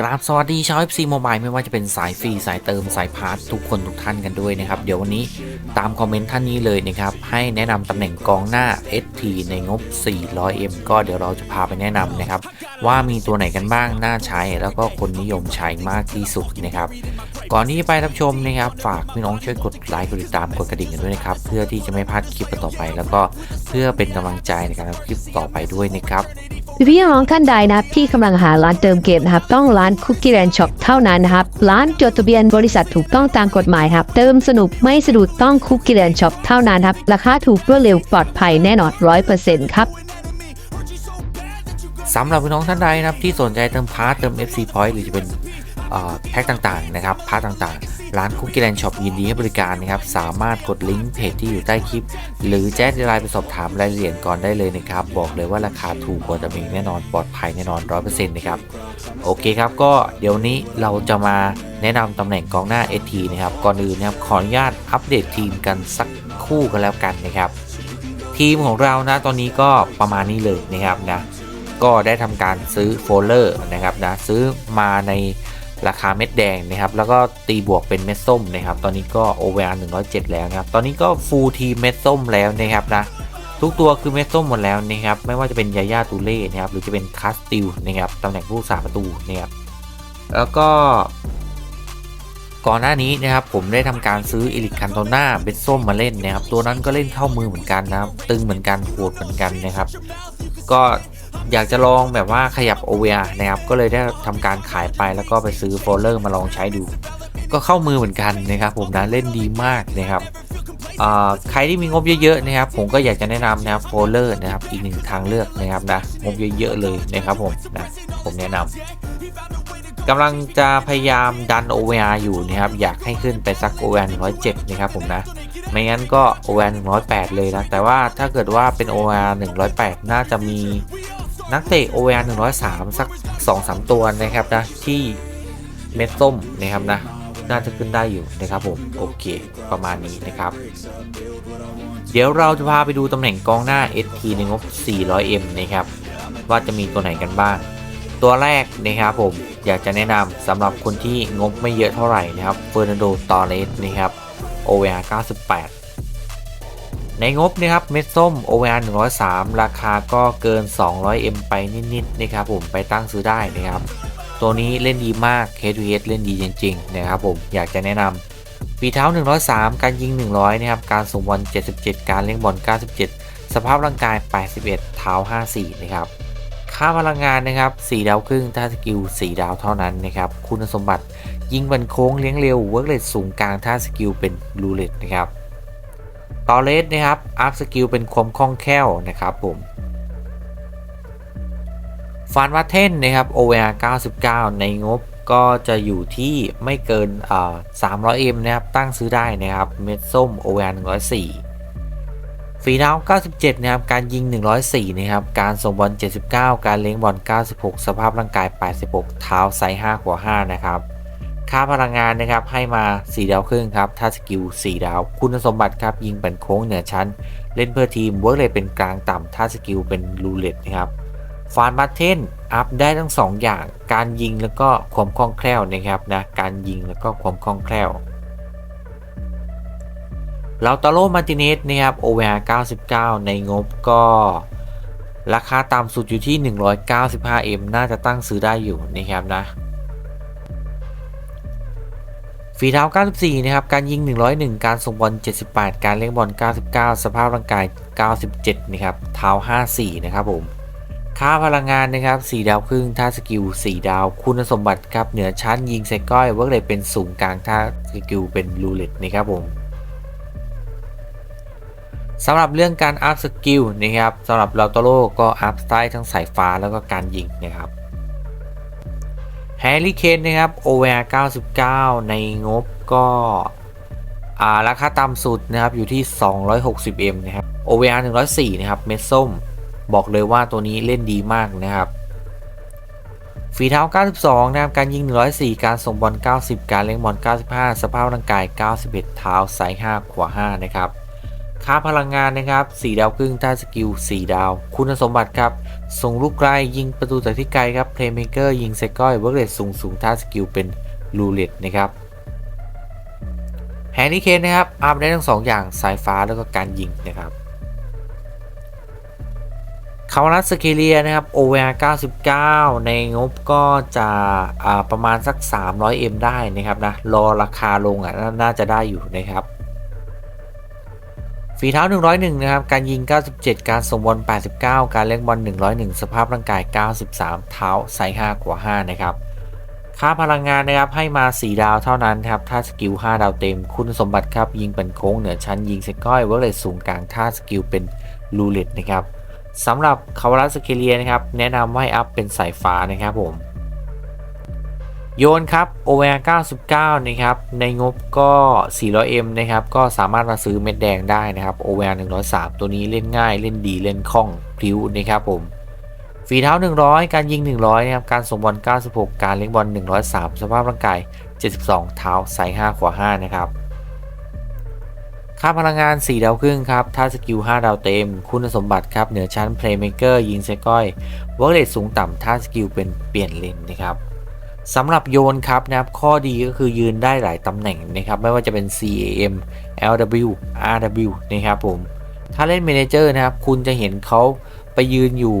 กราบสวัสดีชาว FC Mobile ไม่ว่าจะเป็นสายฟรีสายเติมสายพาร์ททุกคนทุกท่านกันด้วยนะครับ เดี๋ยววันนี้ตามคอมเมนต์ท่านนี้เลยนะครับ ให้แนะนำตำแหน่งกองหน้า ST ในงบ 400M ก็เดี๋ยวเราจะพาไปแนะนำนะครับ ว่ามีตัวไหนกันบ้างน่าใช้แล้วก็คนนิยมใช้มากที่สุดนะครับ ก่อนที่จะไปรับชมนะครับ ฝากพี่น้องช่วยกดไลค์กดติดตามกดกระดิ่งกันด้วยนะครับ เพื่อที่จะไม่พลาดคลิปต่อไป แล้วก็เพื่อเป็นกำลังใจในการทำคลิปต่อไปด้วยนะครับ พี่ๆน้องท่านใดนะพี่กำลังหาร้านเติมเกมนะครับ ต้องร้านคุกกี้แรนช็อปเท่านั้นนะครับ ร้านจดทะเบียนบริษัทถูกต้องตามกฎหมายครับ เติมสนุกไม่สะดุดต้องคุกกี้แรนช็อปเท่านั้นครับ ราคาถูกรวดเร็วปลอดภัยแน่นอนร้อยเปอร์เซ็นต์ครับสำหรับพี่น้องท่านใดนะครับที่สนใจเติมพาร์ทเติม FC Point หรือจะเป็น แพ็คต่างๆนะครับพาร์ทต่างๆ ร้านคุกกี้แลนด์ช็อปยินดีให้บริการนะครับ สามารถกดลิงก์เพจที่อยู่ใต้คลิป หรือแจ้งไลน์ไปสอบถามรายละเอียดก่อนได้เลยนะครับ บอกเลยว่าราคาถูกกว่าจะมีแน่นอนปลอดภัยแน่นอน100%นะครับโอเคครับก็เดี๋ยวนี้เราจะมาแนะนำตำแหน่งกองหน้า ST นะครับก่อนอื่นนะครับขออนุญาตอัปเดตทีมกันสักคู่กันแล้วกันนะครับ ทีมของเรานะตอนนี้ก็ประมาณนี้เลยนะครับนะก็ได้ทำการซื้อโฟลเลอร์นะครับนะซื้อมาใน ราคาเม็ดแดงนะครับ แล้วก็ตีบวกเป็นเม็ดส้มนะครับ ตอนนี้ก็ OVR 107แล้วนะครับ ตอนนี้ก็ฟูลทีเม็ดส้มแล้วนะครับนะ ทุกตัวคือเม็ดส้มหมดแล้วนะครับ ไม่ว่าจะเป็นยาย่าตูเล่นะครับ หรือจะเป็นคาสติลนะครับตำแหน่งผู้สาประตูนะครับ แล้วก็ ก่อนหน้านี้นะครับผมได้ทำการซื้ออิลิคันโตนาเบ็ดส้มมาเล่นนะครับ ตัวนั้นก็เล่นเข้ามือเหมือนกันนะครับ ตึงเหมือนกันโหดเหมือนกันนะครับ ก็ อยากจะลองแบบว่าขยับ OVR นะครับ ก็เลยได้ทำการขายไปแล้วก็ไปซื้อโฟลเลอร์มาลองใช้ดู ก็เข้ามือเหมือนกันนะครับ ผมนะเล่นดีมากนะครับใครที่มีงบเยอะๆนะครับ ผมก็อยากจะแนะนำนะครับโฟลเลอร์นะครับอีกหนึ่งทางเลือกนะครับนะงบเยอะๆเลยนะครับผมนะผมแนะนำกำลังจะพยายามดัน OVR อยู่นะครับอยากให้ขึ้นไปสัก OVR 107นะครับผมนะไม่งั้นก็ OVR 108 เลยนะแต่ว่าถ้าเกิดว่าเป็น OVR 108 น่าจะมี นักเตะ OVR 103สัก2-3ตัวนะครับนะที่เม็ดส้มนะครับนะน่าจะขึ้นได้อยู่นะครับผมโอเค ประมาณนี้นะครับ เดี๋ยวเราจะพาไปดูตำแหน่งกองหน้า ST ในงบ 400M นะครับ ว่าจะมีตัวไหนกันบ้าง ตัวแรกนะครับผมอยากจะแนะนำสำหรับคนที่งบไม่เยอะเท่าไหร่นะครับเฟอร์นันโดตอเรสนะครับ OVR 98 ในงบนะครับเม็ดส้ม OVR 103 ราคาก็เกิน 200M ไปนิดๆนะครับผมไปตั้งซื้อได้นะครับ ตัวนี้เล่นดีมาก Head to Head เล่นดีจริงๆนะครับผมอยากจะแนะนำปีเท้า 103 การยิง 100 นะครับ การส่งบอล 77 การเล่นบอล 97 สภาพร่างกาย 81 เท้า 54 นะครับ ค่าพลังงานนะครับ 4 ดาวครึ่งท่าสกิล 4 ดาวเท่านั้นนะครับ คุณสมบัติยิงบันโค้งเลี้ยงเร็วเวิร์กเลทสูงกลางท่าสกิลเป็นรูเลตนะครับ ตอเลสนะครับอัพสกิลเป็นความคล่องแคล่วนะครับผมฟานวัตเทนนะครับ OVR 99 ในงบก็จะอยู่ที่ไม่เกินอ่า 300M นะครับ ตั้งซื้อได้นะครับ เม็ดส้ม OVR 104ฝีเท้า97 นะครับ การยิง 104 นะครับ การส่งบอล 79 การเลี้ยงบอล 96 สภาพร่างกาย 86 เท้าไซส์5ขวา5นะครับ ค่าพลังงานนะครับให้มา 4 ดาวครึ่งครับ ถ้าสกิล 4 ดาว คุณสมบัติครับ ยิงเป็นโค้งเหนือชั้น เล่นเพื่อทีมเวิร์กเลยเป็นกลางต่ำถ้าสกิลเป็นรูเลตนะครับฟานบัตเทนอัพได้ทั้ง 2 อย่าง การยิงแล้วก็ความคล่องแคล่วนะครับนะการยิงแล้วก็ความคล่องแคล่วลาตาโรมาติเนสนะครับ OVR 99 ในงบก็ราคาต่ำสุดอยู่ที่ 195M น่าจะตั้งซื้อได้อยู่นะครับนะ ฝีเท้า 94 นะครับ การยิง 101 การส่งบอล 78 การเลี้ยงบอล 99 สภาพร่างกาย 97 นะครับ เท้า 54 นะครับผม ค่าพลังงานนะครับ 4 ดาวครึ่ง ท่าสกิล 4 ดาว คุณสมบัติครับ เหนือชั้นยิงใส่ก้อยเวิร์กเลยเป็นสูงกลาง ท่าสกิลเป็นรูเล็ตนะครับผมสำหรับเรื่องการอัพสกิลนะครับสำหรับลาโตโรก็อัพได้ทั้งสายฟ้าแล้วก็การยิงนะครับ แฮร์รี่เคนนะครับ OVR 99 ในงบก็อ่าราคาต่ำสุดนะครับอยู่ที่ 260M นะครับ OVR 104 นะครับ เม็ดส้ม บอกเลยว่าตัวนี้เล่นดีมากนะครับฝีเท้า 92 นะครับ การยิง 104 การส่งบอล 90 การเลี้ยงบอล 95 สภาพร่างกาย 91 เท้าไซส์5ขวา 5 นะครับ ค่าพลังงานนะครับ 4 ดาวครึ่งท่าสกิล 4 ดาว คุณสมบัติครับ ส่งลูกไกลยิงประตูจากที่ไกลครับเพลย์เมเกอร์ยิงไซก้อยเวิร์กเรทสูงสูงท่าสกิลเป็นรูเลตนะครับแฮนดี้เคนนะครับอัพได้ทั้ง 2 อย่างสายฟ้าแล้วก็การยิงนะครับคาวารัสเคเลียนะครับ OVR 99 ในงบก็จะประมาณสัก 300M ได้นะครับนะรอราคาลงอะน่าจะได้อยู่นะครับ ฝีเท้า 101 นะครับ การยิง 97 การส่งบอล 89 การเล่นบอล 101 สภาพร่างกาย 93 เท้าไซส์5กว่า 5 นะครับ ค่าพลังงานนะครับให้มา 4 ดาวเท่านั้นครับ ถ้าสกิล 5 ดาวเต็ม คุณสมบัติครับยิงเป็นโค้งเหนือชั้นยิงเซก้อยเวิร์เลสสูงกลาง ถ้าสกิลเป็นลูเลตนะครับสำหรับคาวารัสเคเลียนะครับ แนะนำว่าให้อัพเป็นสายฟ้านะครับผม โยนครับ OVR 99 นะครับ ในงบก็ 400M นะครับ ก็สามารถมาซื้อเม็ดแดงได้นะครับ OVR 103 ตัวนี้เล่นง่าย เล่นดี เล่นคล่องพลิ้วนะครับผม ฝีเท้า 100 การยิง 100 นะครับ การส่งบอล 96 การเลี้ยงบอล 103 สภาพร่างกาย 72 เท้าไซส์5ขวา5 นะครับ ค่าพลังงาน 4 ดาวครึ่งครับ ถ้าสกิล 5 ดาวเต็ม คุณสมบัติครับ เหนือชั้น Playmaker ยิงเซก้อย เวิร์กเรทสูงต่ำ ถ้าสกิลเป็นเปลี่ยนเลนนะครับ สำหรับโยนครับนะครับข้อดีก็คือยืนได้หลายตำแหน่งนะครับไม่ว่าจะเป็น CAM LW RW นะครับผมถ้าเล่นเมเนเจอร์นะครับคุณจะเห็นเขาไปยืนอยู่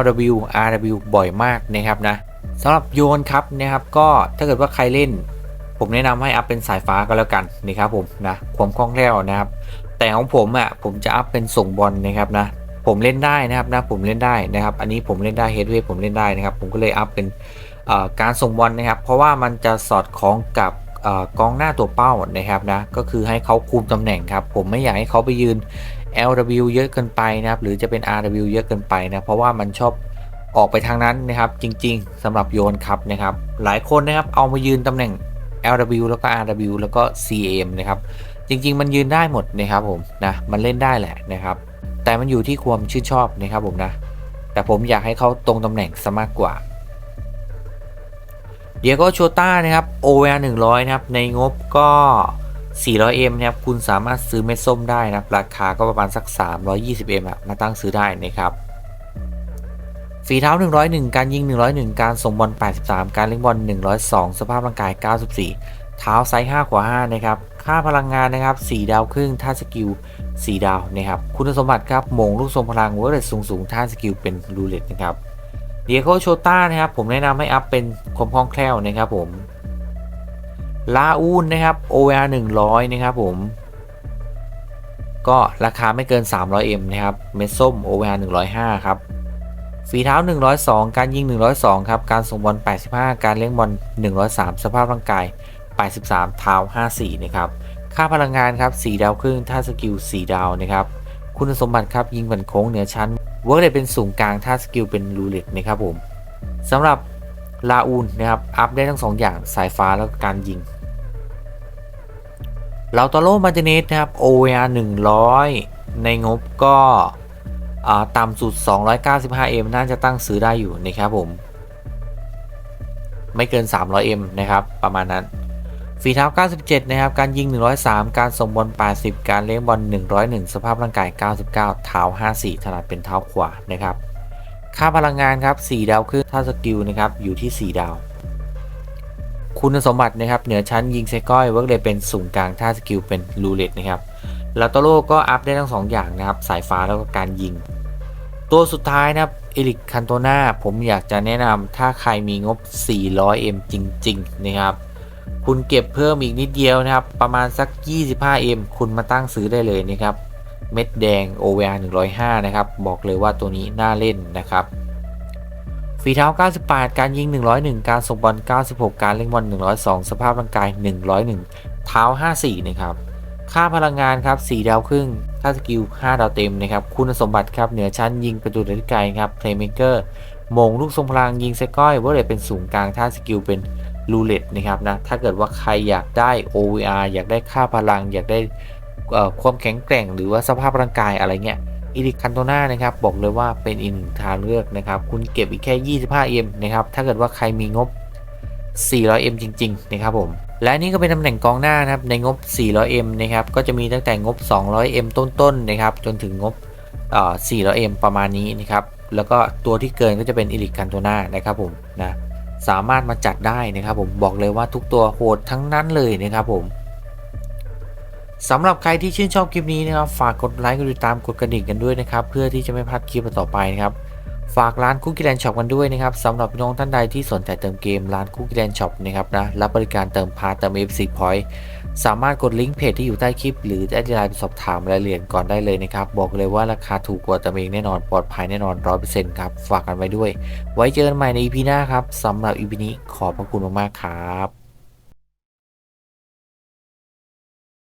LW RW บ่อยมากนะครับนะสำหรับโยนครับนะครับก็ถ้าเกิดว่าใครเล่น ผมแนะนำให้อัพเป็นสายฟ้าก็แล้วกันนะครับผมนะความคล่องแคล่วนะครับ แต่ของผมอะผมจะอัพเป็นส่งบอลนะครับนะผมเล่นได้นะครับนะผมเล่นได้นะครับ อันนี้ผมเล่นได้เฮดเวผมเล่นได้นะครับ ผมก็เลยอัพเป็น การส่งบอลนะครับ เพราะว่ามันจะสอดคล้องกับอกองหน้าตัวเป้านะครับนะก็คือให้เขาคุมตำแหน่งครับ ผมไม่อยากให้เขาไปยืน LW เยอะเกินไปนะครับ หรือจะเป็น RW เยอะเกินไปนะ เพราะว่ามันชอบออกไปทางนั้นนะครับ จริง ๆสำหรับโยนครับนะครับ หลายคนนะครับเอามายืนตำแหน่ง LW แล้วก็ RW แล้วก็ CM นะครับ จริง ๆ มันยืนได้หมดนะครับผมนะมันเล่นได้แหละนะครับ แต่มันอยู่ที่ความชื่นชอบนะครับผมนะ แต่ผมอยากให้เขาตรงตำแหน่งซะมากกว่า เดียโกโชต้านะครับ OVR 100นะครับ ในงบก็ 400M นะครับ คุณสามารถซื้อเม็ดส้มได้นะครับ ราคาก็ประมาณสัก 320M อะมาตั้งซื้อได้นะครับฝีเท้า 101 การยิง 101 การส่งบอล 83 การเล่นบอล 102 สภาพร่างกาย 94 เท้าไซส์5กว่า5นะครับ ค่าพลังงานนะครับ 4 ดาวครึ่ง ท่าสกิล 4 ดาวนะครับ คุณสมบัติครับมงลูกทรงพลังเวอร์เรตสูงสูงท่าสกิลเป็นรูเลตนะครับ เดียโกโชต้านะครับผมแนะนำให้อัพเป็นความคล่องแคล่วนะครับผมลาอูนนะครับ OR 100 นะครับผม ก็ราคาไม่เกิน 300M นะครับ เม็ดส้ม OR 105 ครับ ฝีเท้า 102 การยิง 102 ครับ การส่งบอล 85 การเลี้ยงบอล 103 สภาพร่างกาย 83 เท้า 54 นะครับ ค่าพลังงานครับ 4 ดาวครึ่งท่าสกิล 4 ดาวนะครับ คุณสมบัติครับ ยิงบันโค้งเหนือชั้น เวิร์กเลยเป็นสูงกลางท่าสกิลเป็นรูเล็ตนะครับผมสำหรับลาอูนนะครับอัพได้ทั้ง 2 อย่างสายฟ้าแล้วก็การยิงลาตโลมาเจเนสนะครับ OVR 100 ในงบก็ต่ำสุด 295M น่าจะตั้งซื้อได้อยู่นะครับผม ไม่เกิน 300M นะครับ ประมาณนั้น ฝีเท้า 97 นะครับ การยิง 103 การส่งบอล 80 การเลี้ยงบอล 101 สภาพร่างกาย 99 เท้า 54 ถนัดเป็นเท้าขวานะครับ ค่าพลังงานครับ 4 ดาวครึ่งถ้าสกิลนะครับ อยู่ที่ 4 ดาว คุณสมบัตินะครับ เหนือชั้นยิงไซก้อย เวิร์กเลยเป็นสูงกลาง ถ้าสกิลเป็นรูเลตนะครับ ลาโตโลก็อัพได้ทั้ง 2 อย่างนะครับ สายฟ้าแล้วก็การยิง ตัวสุดท้ายนะครับเอริกคันโตนาผมอยากจะแนะนำถ้าใครมีงบ 400M จริง ๆ นะครับ คุณเก็บเพิ่มอีกนิดเดียวนะครับ ประมาณสัก 25M คุณมาตั้งซื้อได้เลยนะครับ เม็ดแดง OVR 105 นะครับ บอกเลยว่าตัวนี้น่าเล่นนะครับฝีเท้า 98 การยิง 101 การส่งบอล 96 การเล่นบอล 102 สภาพร่างกาย 101 เท้า 54 นะครับ ค่าพลังงานครับ 4 ดาวครึ่ง ค่าสกิล 5 ดาวเต็มนะครับ คุณสมบัติครับ เหนือชั้นยิงประตูได้ไกลครับ Playmaker โมงลูกทรงพลังยิงเซก้อยเวอร์เลยเป็นศูนย์กลางท่าสกิลเป็น รูเล็ตนะครับนะถ้าเกิดว่าใครอยากได้ OVR อยากได้ค่าพลัง อยากได้ความแข็งแกร่งหรือว่าสภาพร่างกายอะไรเงี้ยอีริคันโตนานะครับบอกเลยว่าเป็นอีกหนึ่งทางเลือกนะครับ คุณเก็บอีกแค่ 25M นะครับ ถ้าเกิดว่าใครมีงบ 400M จริง ๆ นะครับผม และนี่ก็เป็นตำแหน่งกองหน้านะครับ ในงบ 400M นะครับ ก็จะมีตั้งแต่งบ 200M ต้น ๆ นะครับ จนถึงงบ 400M ประมาณนี้นะครับ แล้วก็ตัวที่เกินก็จะเป็นอิลิกันตัวหน้านะครับผมนะ สามารถมาจัดได้นะครับ ผมบอกเลยว่าทุกตัวโหดทั้งนั้นเลยนะครับผมสำหรับใครที่ชื่นชอบคลิปนี้นะครับ ฝากกดไลค์กดติดตามกดกระดิ่งกันด้วยนะครับ เพื่อที่จะไม่พลาดคลิปต่อไปนะครับ ฝากร้านคุกกี้แลนด์ช็อปกันด้วยนะครับสำหรับน้องท่านใดที่สนใจเติมเกมร้านคุกกี้แลนด์ช็อปนะครับนะรับบริการเติมพาร์ตเติม FC Point สามารถกดลิงก์เพจที่อยู่ใต้คลิป หรือแอดไลน์ไปสอบถามรายละเอียดก่อนได้เลยนะครับ บอกเลยว่าราคาถูกกว่าเติมเองแน่นอนปลอดภัยแน่นอน100%ครับ ฝากกันไว้ด้วย ไว้เจอกันใหม่ใน EP หน้าครับสำหรับ EP นี้ขอบพระคุณมากๆครับ